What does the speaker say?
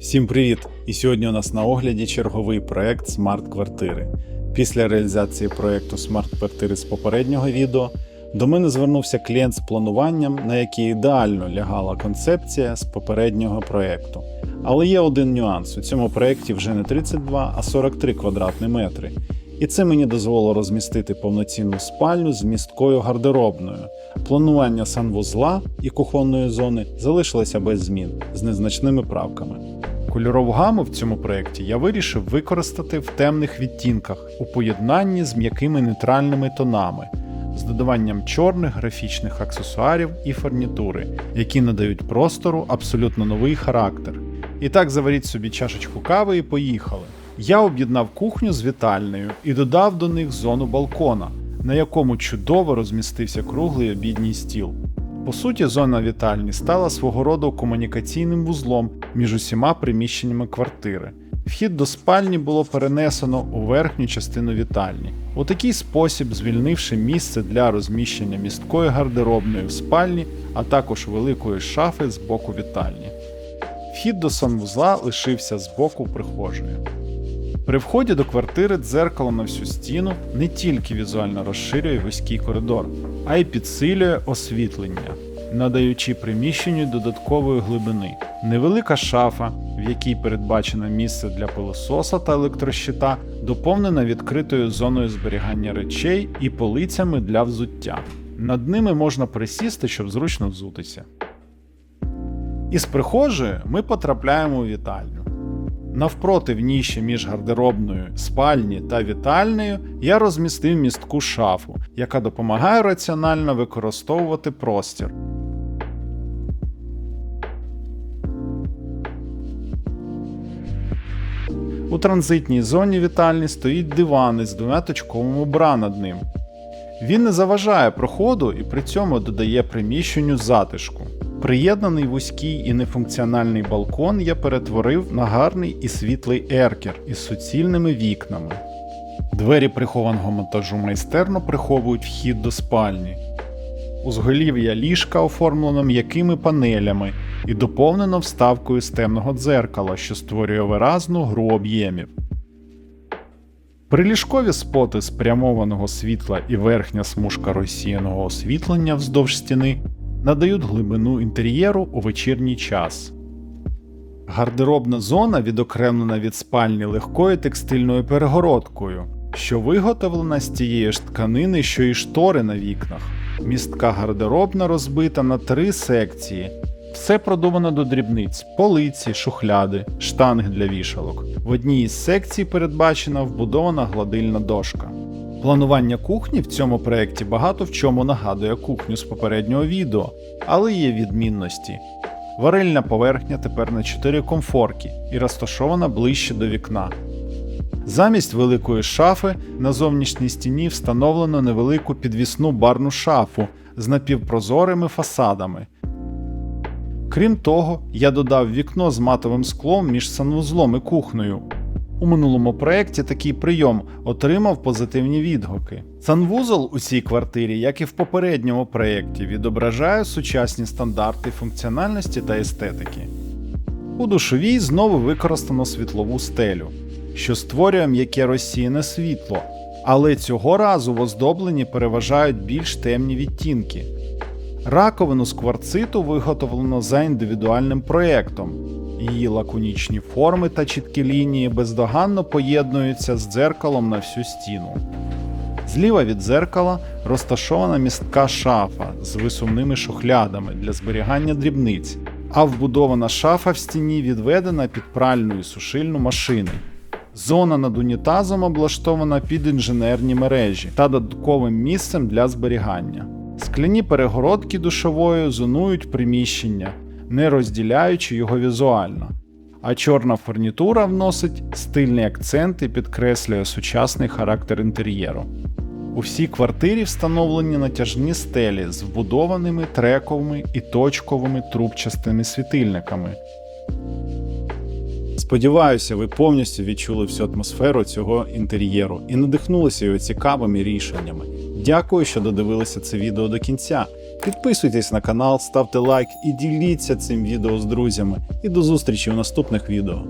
Всім привіт! І сьогодні у нас на огляді черговий проект смарт-квартири. Після реалізації проекту смарт-квартири з попереднього відео до мене звернувся клієнт з плануванням, на який ідеально лягала концепція з попереднього проекту. Але є один нюанс: у цьому проєкті вже не 32, а 43 квадратні метри. І це мені дозволило розмістити повноцінну спальню з місткою гардеробною. Планування санвузла і кухонної зони залишилося без змін з незначними правками. Кольорову гаму в цьому проєкті я вирішив використати в темних відтінках у поєднанні з м'якими нейтральними тонами, з додаванням чорних графічних аксесуарів і фурнітури, які надають простору абсолютно новий характер. І так заваріть собі чашечку кави і поїхали. Я об'єднав кухню з вітальнею і додав до них зону балкона, на якому чудово розмістився круглий обідній стіл. По суті, зона вітальні стала свого роду комунікаційним вузлом між усіма приміщеннями квартири. Вхід до спальні було перенесено у верхню частину вітальні, у такий спосіб звільнивши місце для розміщення місткої гардеробної в спальні, а також великої шафи з боку вітальні. Вхід до санвузла лишився з боку прихожої. При вході до квартири дзеркало на всю стіну не тільки візуально розширює вузький коридор, а й підсилює освітлення, надаючи приміщенню додаткової глибини. Невелика шафа, в якій передбачено місце для пилососа та електрощита, доповнена відкритою зоною зберігання речей і полицями для взуття. Над ними можна присісти, щоб зручно взутися. Із прихожої ми потрапляємо у вітальню. Навпроти в ніші між гардеробною, спальні та вітальнею я розмістив містку шафу, яка допомагає раціонально використовувати простір. У транзитній зоні вітальні стоїть диван із двома точковими бра над ним. Він не заважає проходу і при цьому додає приміщенню затишку. Приєднаний вузький і нефункціональний балкон я перетворив на гарний і світлий еркер із суцільними вікнами. Двері прихованого монтажу майстерно приховують вхід до спальні. Узголів'я ліжка оформлено м'якими панелями і доповнено вставкою з темного дзеркала, що створює виразну гру об'ємів. Приліжкові споти спрямованого світла і верхня смужка розсіяного освітлення вздовж стіни надають глибину інтер'єру у вечірній час. Гардеробна зона відокремлена від спальні легкою текстильною перегородкою, що виготовлена з тієї ж тканини, що і штори на вікнах. Містка гардеробна розбита на три секції. Все продумано до дрібниць: полиці, шухляди, штанги для вішалок. В одній із секцій передбачена вбудована гладильна дошка. Планування кухні в цьому проєкті багато в чому нагадує кухню з попереднього відео, але є відмінності. Варильна поверхня тепер на 4 комфорки і розташована ближче до вікна. Замість великої шафи на зовнішній стіні встановлено невелику підвісну барну шафу з напівпрозорими фасадами. Крім того, я додав вікно з матовим склом між санвузлом і кухнею. У минулому проєкті такий прийом отримав позитивні відгуки. Санвузол у цій квартирі, як і в попередньому проєкті, відображає сучасні стандарти функціональності та естетики. У душовій знову використано світлову стелю, що створює м'яке розсіяне світло, але цього разу в оздобленні переважають більш темні відтінки. Раковину з кварциту виготовлено за індивідуальним проєктом. Її лаконічні форми та чіткі лінії бездоганно поєднуються з дзеркалом на всю стіну. Зліва від дзеркала розташована містка шафа з висувними шухлядами для зберігання дрібниць, а вбудована шафа в стіні відведена під пральну і сушильну машини. Зона над унітазом облаштована під інженерні мережі та додатковим місцем для зберігання. Скляні перегородки душовою зонують приміщення, не розділяючи його візуально. А чорна фурнітура вносить стильний акцент і підкреслює сучасний характер інтер'єру. У всій квартирі встановлені натяжні стелі з вбудованими трековими і точковими трубчастими світильниками. Сподіваюся, ви повністю відчули всю атмосферу цього інтер'єру і надихнулися його цікавими рішеннями. Дякую, що додивилися це відео до кінця. Підписуйтесь на канал, ставте лайк і діліться цим відео з друзями. І до зустрічі у наступних відео.